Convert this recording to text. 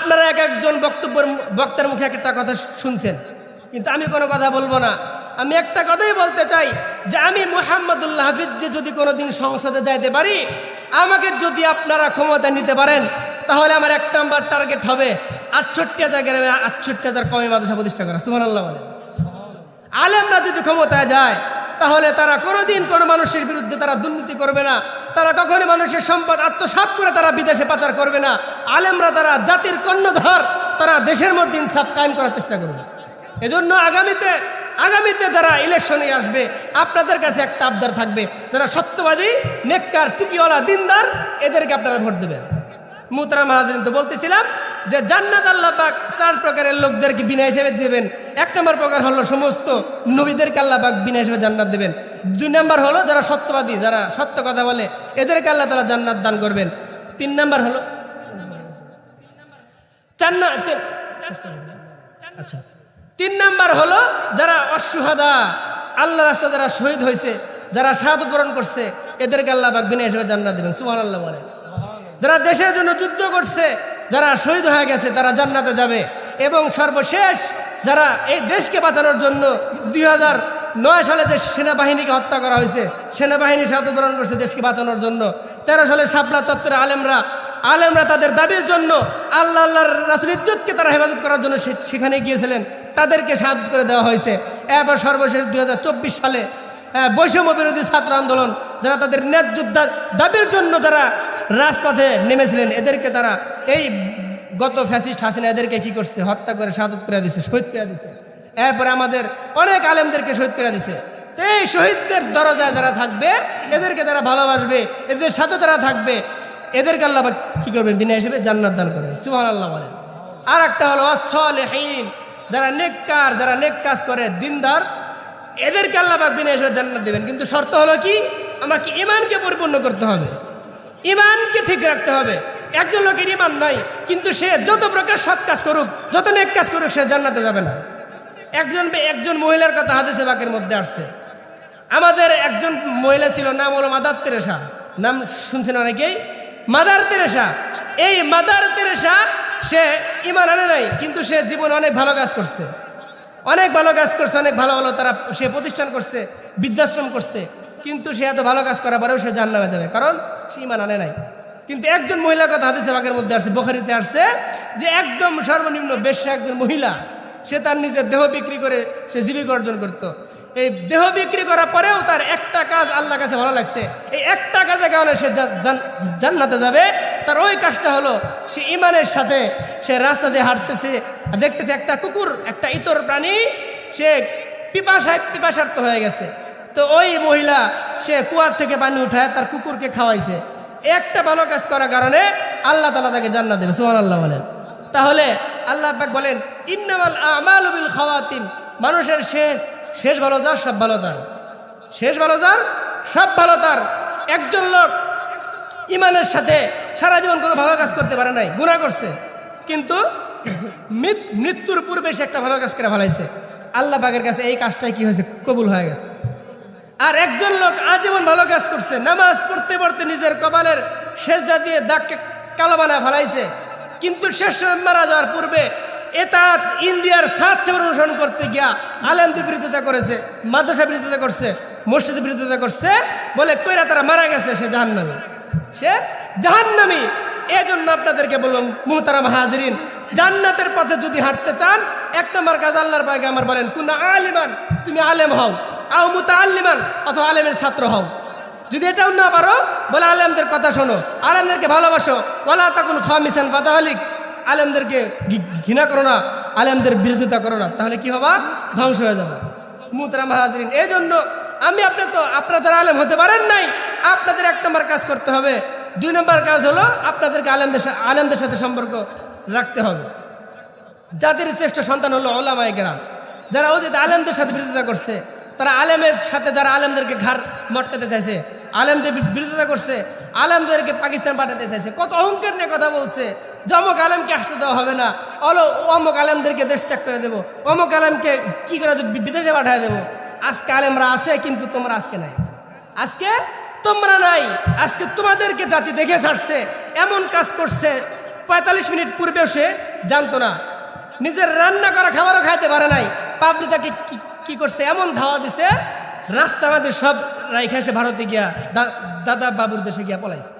আপনারা এক একজন বক্তব্যের বক্তার মুখে এক একটা কথা শুনছেন। কিন্তু আমি কোনো কথা বলব না। আমি একটা কথাই বলতে চাই যে আমি মোহাম্মদুল্লাহ হাফিজ যদি কোনো দিন সংসদে যাইতে পারি, আমাকে যদি আপনারা ক্ষমতা নিতে পারেন, তাহলে আমার এক নাম্বার টার্গেট হবে আটষট্টি হাজার গ্রামে আটষট্টি হাজার কমে মাদ্রাসা প্রতিষ্ঠা করা। সুমান আল্লাহ বলে আলেমরা যদি ক্ষমতায় যায় তাহলে তারা কোনোদিন কোনো মানুষের বিরুদ্ধে তারা দুর্নীতি করবে না। তারা কখনো মানুষের সম্পদ আত্মসাৎ করে তারা বিদেশে পাচার করবে না। আলেমরা তারা জাতির কর্ণধার, তারা দেশের মধ্যে ইনসাফ কায়েম করার চেষ্টা করবে। এজন্য আগামীতে আগামীতে যারা ইলেকশনে আসবে, আপনাদের কাছে একটা আবদার থাকবে। যারা সত্যবাদী, নেককার, টুপিওয়ালা, দিনদার, এদেরকে আপনারা ভোট দেবেন। মুতরা মাহাজিন তো বলতেছিলাম যে জান্নাত আল্লাহ পাক চার প্রকারের লোকদেরকে বিনা হিসেবে দেবেন। এক নম্বর প্রকার হলো সমস্ত নবীদেরকে আল্লাহ পাক বিনা হিসেবে জান্নাত দেবেন। দুই নম্বর হলো যারা সত্যবাদী, যারা সত্য কথা বলে, এদেরকে আল্লাহ তালা জান্নাত দান করবেন। তিন নম্বর হলো আচ্ছা। তিন নাম্বার হলো যারা অসুহাদা আল্লাহ রাস্তা যারা শহীদ হয়েছে, যারা শাহাদ পূরণ করছে, এদেরকে আল্লাহ পাক বিনা হিসেবে জান্নাত দেবেন। সুমান আল্লাহ বলে। যারা দেশের জন্য যুদ্ধ করছে যারা শহীদ হয়ে গেছে, তারা জান্নাতে যাবে। এবং সর্বশেষ যারা এই দেশকে বাঁচানোর জন্য দুই নয় সালে যে সেনাবাহিনীকে হত্যা করা হয়েছে, সেনাবাহিনী সাহায্য প্রদান করছে দেশকে বাঁচানোর জন্য। তেরো সালে শাপলা চত্বরে আলেমরা আলেমরা তাদের দাবির জন্য আল্লাহ আল্লাহর রাসুল ইজ্জতকে তারা হেফাজত করার জন্য সেখানে গিয়েছিলেন। তাদেরকে সাহায্য করে দেওয়া হয়েছে। এরপর সর্বশেষ দুই হাজার চব্বিশ সালে বৈষম্য বিরোধী ছাত্র আন্দোলন, যারা তাদের ন্যায্য দাবির জন্য যারা রাজপথে নেমেছিলেন। এদেরকে তারা এই গত ফ্যাসিস্ট হাসিনা এদেরকে কি করছে? হত্যা করে শাহাদত করে দিছে, শহীদ করে দিছে। এরপরে আমাদের অনেক আলেমদেরকে শহীদ করে দিছে। তো এই শহীদদের দরজায় যারা থাকবে, এদেরকে যারা ভালোবাসবে, এদের সাথে তারা থাকবে, এদেরকে আল্লাহ কি করবেন? বিনা হিসেবে জান্নাত দান করবেন। সুহান আল্লাহ বলেন। আর একটা হলো অসলেহীন যারা নেককার, যারা নেক কাজ করে, দিনদার, এদেরকে আল্লাহ বিনা হিসেবে জান্নাত দেবেন। কিন্তু শর্ত হলো কি? আমাকে ইমানকে পরিপূর্ণ করতে হবে। ইমানকে ঠিক রাখতে হবে। একজন লোকের ইমান নাই, কিন্তু সে যত প্রকার সৎ কাজ করুক, যত নেক কাজ করুক, সে জান্নাতে যাবে না। একজন একজন মহিলার কথা হাদিসে বাকের মধ্যে আসছে। আমাদের একজন মহিলা ছিল, নাম হলো মাদার তেরেসা। নাম শুনছেন অনেকেই? Mother Teresa. এই মাদার তেরেসা, সে ইমান আনে নাই, কিন্তু সে জীবনে অনেক ভালো কাজ করছে। অনেক ভালো কাজ করছে, অনেক ভালো ভালো তারা সে প্রতিষ্ঠান করছে, বৃদ্ধাশ্রম করছে। কিন্তু সে এত ভালো কাজ করার পরেও সে জান্নামে যাবে। কারণ সে ইমান আনে নাই। কিন্তু একজন মহিলার কথা হাদিসে বাগের মধ্যে আসছে, বখারিতে আসছে যে একদম সর্বনিম্ন বেশ একজন মহিলা, সে তার নিজের দেহ বিক্রি করে সে জীবিকা অর্জন করত। এই দেহ বিক্রি করার পরেও তার একটা কাজ আল্লাহ কাছে ভালো লাগছে। এই একটা কাজের কারণে সে জান্নাতে যাবে। তার ওই কাজটা হলো, সে ইমানের সাথে সে রাস্তা দিয়ে হাঁটতেছে দেখতেছে একটা কুকুর, একটা ইতর প্রাণী, সে পিপাসায় পিপাসার্থ হয়ে গেছে। তো ওই মহিলা সে কুয়ার থেকে পানি উঠায় তার কুকুরকে খাওয়াইছে। একটা ভালো কাজ করার কারণে আল্লাহ তালা তাকে জান্নাত দেবে সোহান আল্লাহ বলেন। তাহলে আল্লাহ পাক বলেন, ইন্নামাল আমাল বিল খাওয়াতিম। মানুষের শেষ শেষ ভালো যার, সব ভালো তার। শেষ ভালো যার, সব ভালো তার। একজন লোক ইমানের সাথে সারা জীবন কোনো ভালো কাজ করতে পারে নাই গুণা করছে। কিন্তু মৃত্যুর পূর্বে সে একটা ভালো কাজ করে ভালাইছে আল্লাহ পাকের কাছে এই কাজটাই কি হয়েছে? কবুল হয়ে গেছে। আর একজন লোক আজীবন ভালো কাজ করছে, নামাজ পড়তে পড়তে নিজের কপালের সেজদা দিয়ে দাগকে কালো বানায় ফেলাইছে। কিন্তু শেষ মারা যাওয়ার পূর্বে এটা ইন্ডিয়ার সাত অনুসরণ করতে গিয়া আলেমদের বিরোধিতা করেছে মাদ্রাসা বিরোধিতা করছে, মসজিদের বিরোধিতা করছে বলে কইরা তারা মারা গেছে, সে জাহান্নামী। সে জাহান্নামী। এই জন্য আপনাদেরকে বললাম, মুহতারাম হাজরিন, জান্নাতের পথে যদি হাঁটতে চান, এক নম্বর কাজ আল্লাহর পাকে আমার বলেন, কুনা আলিমান, তুমি আলেম হও। আও মুতা আলিমান অথবা আলেমের ছাত্র হও। যদি এটাও না পারো, বলে আলেমদের কথা শোনো। আলেমদেরকে ভালোবাসো। ওলা তখন খামিসান পাতাহলিক আলেমদেরকে ঘৃণা করো না। আলেমদের বিরোধিতা করো না। তাহলে কি হবা? ধ্বংস হয়ে যাবে। মুতরা মাহাজরিন এই জন্য আমি আপনি তো, আপনারা যারা আলেম হতে পারেন নাই, আপনাদের এক নম্বর কাজ করতে হবে। দুই নম্বর কাজ হলো আপনাদেরকে আলেমদের আলেমদের সাথে সম্পর্ক রাখতে হবে। জাতির শ্রেষ্ঠ সন্তান হলো ওলামায় গ্রাম যারা অতীত আলেমদের সাথে বিরোধিতা করছে তারা আলেমের সাথে যারা আলেমদেরকে ঘাড় মটকাতে চাইছে, আলেমদের বিরোধিতা করছে, আলেমদেরকে পাকিস্তান পাঠাতে চাইছে, কত অহংকার নিয়ে কথা বলছে। যে আলেমকে আসতে দেওয়া হবে না, অলো অমুক আলেমদেরকে দেশ ত্যাগ করে দেবো, অমুক আলেমকে কি করে বিদেশে পাঠিয়ে দেবো। আজকে আলেমরা আছে, কিন্তু তোমরা আজকে নাই। আজকে তোমরা নাই, আজকে তোমাদেরকে জাতি দেখে ছাড়ছে, এমন কাজ করছে, পঁয়তাল্লিশ মিনিট পূর্বেও সে জানতো না। নিজের রান্না করা খাবারও খাইতে পারে নাই পাবলি তাকে কি- করছে? এমন ধাওয়া দিছে রাস্তা আমাদের সব রাইখা এসে ভারতে গিয়া দাদা বাবুর দেশে গিয়া পলাইছে।